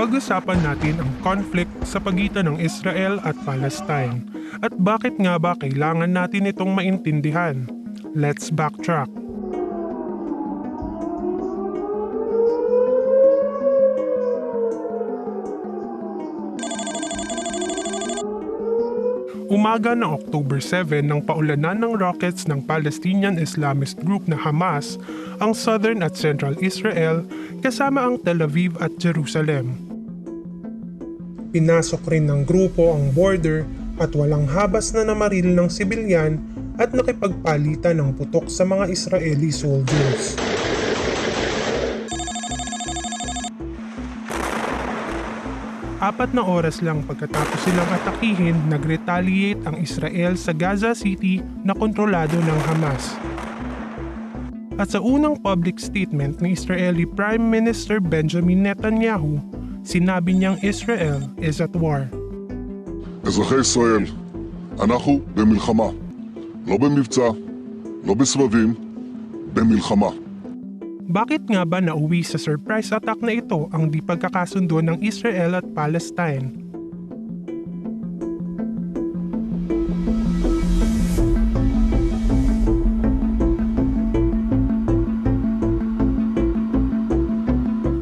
Pag-usapan natin ang conflict sa pagitan ng Israel at Palestine at bakit nga ba kailangan natin itong maintindihan. Let's backtrack. Umaga ng October 7 nang paulanan ng rockets ng Palestinian Islamist group na Hamas ang southern at central Israel kasama ang Tel Aviv at Jerusalem. Pinasok rin ng grupo ang border at walang habas na namaril ng sibilyan at nakipagpalitan ng putok sa mga Israeli soldiers. Apat na oras lang pagkatapos silang atakihin, nag-retaliate ang Israel sa Gaza City na kontrolado ng Hamas. At sa unang public statement ni Israeli Prime Minister Benjamin Netanyahu, sinabi niyang Israel is at war. אזרחי ישראל, אנחנו במלחמה. לא במבצע, לא בסבבים, במלחמה. Bakit nga ba nauwi sa surprise attack na ito ang di pagkakasundo ng Israel at Palestine?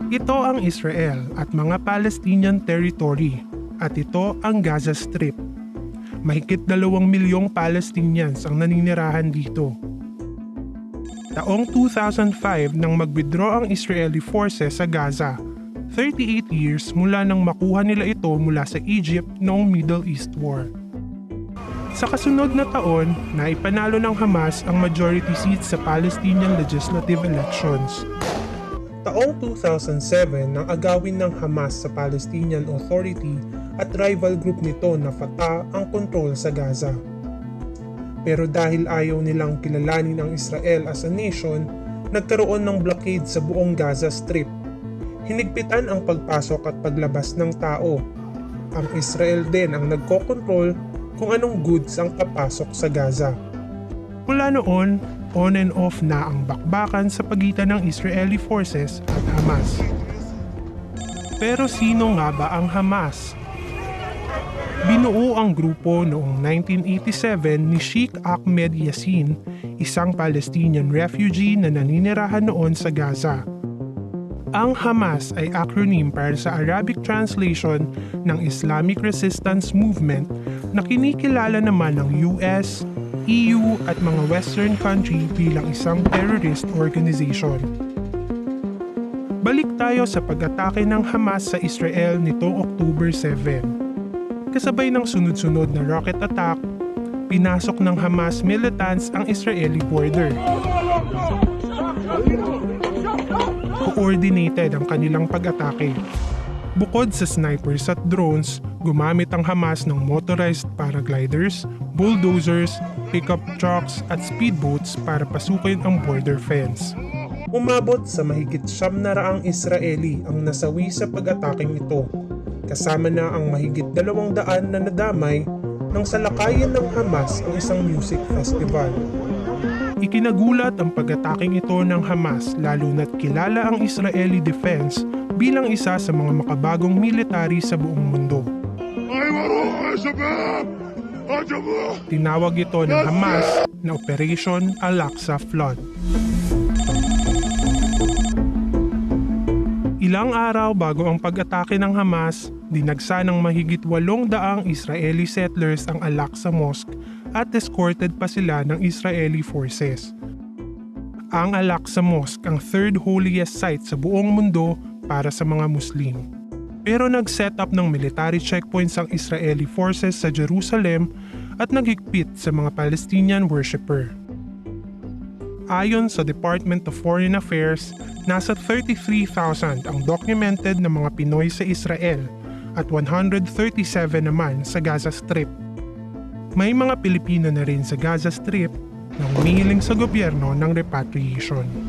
Ito ang Israel at mga Palestinian territory at ito ang Gaza Strip. Mahigit dalawang milyong Palestinians ang naninirahan dito. Taong 2005 nang mag-withdraw ang Israeli forces sa Gaza, 38 years mula nang makuha nila ito mula sa Egypt noong Middle East War. Sa kasunod na taon, naipanalo ng Hamas ang majority seats sa Palestinian legislative elections. Taong 2007 nang agawin ng Hamas sa Palestinian Authority at rival group nito na Fatah ang kontrol sa Gaza. Pero dahil ayaw nilang kilalanin ang Israel as a nation, nagkaroon ng blockade sa buong Gaza Strip. Hinigpitan ang pagpasok at paglabas ng tao. Ang Israel din ang nagkokontrol kung anong goods ang papasok sa Gaza. Mula noon, on and off na ang bakbakan sa pagitan ng Israeli forces at Hamas. Pero sino nga ba ang Hamas? Binuo ang grupo noong 1987 ni Sheikh Ahmed Yassin, isang Palestinian refugee na naninirahan noon sa Gaza. Ang Hamas ay acronym para sa Arabic translation ng Islamic Resistance Movement na kinikilala naman ng US, EU at mga Western country bilang isang terrorist organization. Balik tayo sa pag-atake ng Hamas sa Israel nitong October 7 kasabay ng sunod-sunod na rocket attack, pinasok ng Hamas militants ang Israeli border. Coordinated ang kanilang pag-atake. Bukod sa snipers at drones, gumamit ang Hamas ng motorized paragliders, bulldozers, pickup trucks at speedboats para pasukin ang border fence. Umabot sa mahigit siyam na raang Israeli ang nasawi sa pag-ataking ito kasama na ang mahigit dalawang daan na nadamay nang salakayin ng Hamas ang isang music festival. Ikinagulat ang pag-ataking ito ng Hamas lalo na't kilala ang Israeli Defense bilang isa sa mga makabagong military sa buong mundo. Tinawag ito ng Hamas na Operation Al-Aqsa Flood. Ilang araw bago ang pag-atake ng Hamas, dinagsa ng mahigit walong daang Israeli settlers ang Al-Aqsa Mosque at escorted pa sila ng Israeli forces. Ang Al-Aqsa Mosque ang third holiest site sa buong mundo para sa mga Muslim. Pero nag-set up ng military checkpoints ang Israeli forces sa Jerusalem at naghigpit sa mga Palestinian worshipper. Ayon sa Department of Foreign Affairs, nasa 33,000 ang documented na mga Pinoy sa Israel at 137 naman sa Gaza Strip. May mga Pilipino na rin sa Gaza Strip na humihiling sa gobyerno ng repatriation.